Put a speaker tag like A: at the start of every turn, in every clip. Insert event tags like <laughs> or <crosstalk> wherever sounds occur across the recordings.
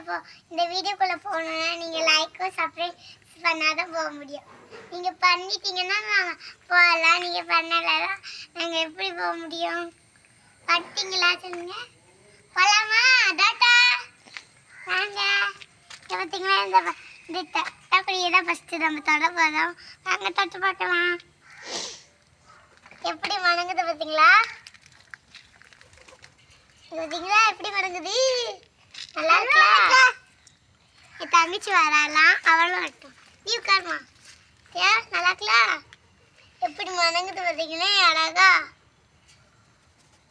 A: போ இந்த வீடியோக்குள்ளே போகணுன்னா நீங்கள் லைக்கும் சப்ஸ்கிரைப் பண்ணாதான் போக முடியும். நீங்கள் பண்ணிட்டீங்கன்னா நாங்கள் போகலாம். நீங்கள் பண்ணலாம் நாங்கள் எப்படி போக முடியும்? பட்டிங்களா சொல்லுங்க. போகலாமா டாட்டா. வாங்க. பார்த்தீங்களா இந்த ப- இந்த தான் ஃபஸ்ட்டு நம்ம தொட போதும் வாங்க தொட்டு பார்க்கலாம். எப்படி வணங்குது பார்த்தீங்களா பார்த்தீங்களா எப்படி வணங்குது நல்லா இருக்கா என் தங்கச்சி வராலாம் அவளும் வரட்டும். நீ உட்காருமா? ஏ நல்லாக்கலா எப்படி மணங்குது பார்த்தீங்கன்னா அழகா?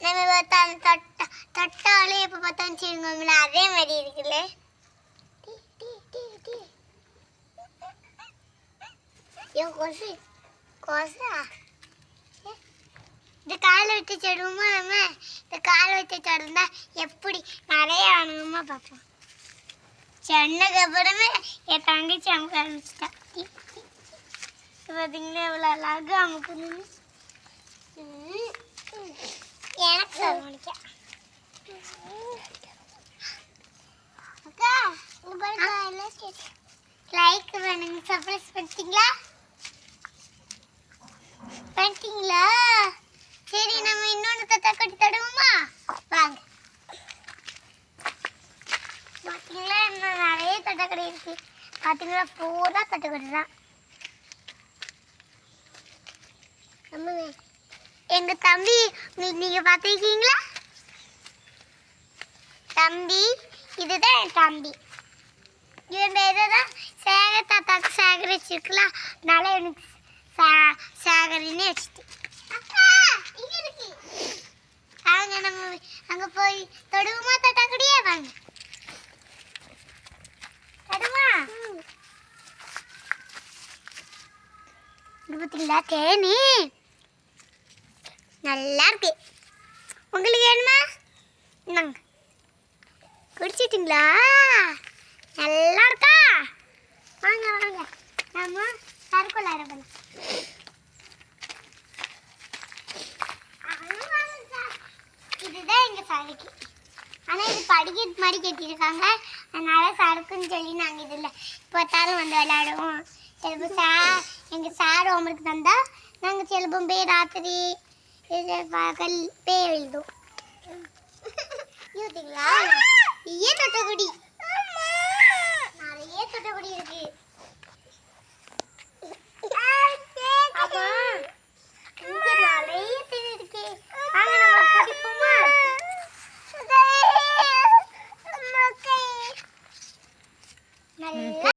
A: நம்ம பார்த்தா தொட்ட தொட்டாலே எப்போ பார்த்தாலும் வச்சுருங்கோம்ல அதே மாதிரி இருக்குல்ல. டீ, கொசு கொசா? இந்த காலை விட்டு செடுவோமா நம்ம? இந்த காலை விட்டு செடுந்தா எப்படி? நிறைய அணுகுமா பார்ப்போம். சென்னக்கு அப்புறமே என் தங்கச்சி அமுக்க ஆரம்பிச்சிட்டா பார்த்தீங்களா எவ்வளோ அழகாக அமுக்கணும்னு எனக்கு முடிக்க அக்கா லைக் பண்ணுங்க சர்ப்ரைஸ் பண்ணிட்டீங்களா பண்ணிட்டீங்களா சரி நம்ம இன்னொன்று தட்டா கட்டி தடுவோமா வாங்க பார்த்தீங்களா இன்னும் நிறைய தட்டக்கடை இருக்கு. பார்த்தீங்களா பூரா தட்டுக்கடை தான். எங்க தம்பி நீங்க பார்த்துருக்கீங்களா தம்பி இதுதான் என் தம்பி. இவன் பேரு தான் சேகர் தாத்தாக்கு சேகர் அதனால எனக்கு சே- சேகரின்னு வச்சுட்டு அக்கா, நம்ம அங்க போய் தொடுவோமா தட்டாக்கடியே வாங்க தொடுமா இங்க பார்த்தீங்களா தேனி. நல்லா இருக்கு. உங்களுக்கு வேணுமா? இந்தாங்க. குடிச்சிட்டிங்களா? நல்லா இருக்கா? வாங்க வாங்க. நம்ம சருக்குள்ள பண்ணலாம் இதுதான் எங்கள் சரக்கு. ஆனால் இது படிக்கட்டு மாதிரி கட்டியிருக்காங்க. அதனால சறுக்குன்னு சொல்லி நாங்கள் இதில் பார்த்தாலும் வந்து விளையாடுவோம். சிலப்போ சார் எங்கள் சார் ஹோம்ஒர்க் தந்தால் நாங்கள் சிலப்போ போய் ராத்திரி இது பகல் போய் எழுதுவோம். <laughs> யூத்திங்களா ஏன் தொட்டகுடி?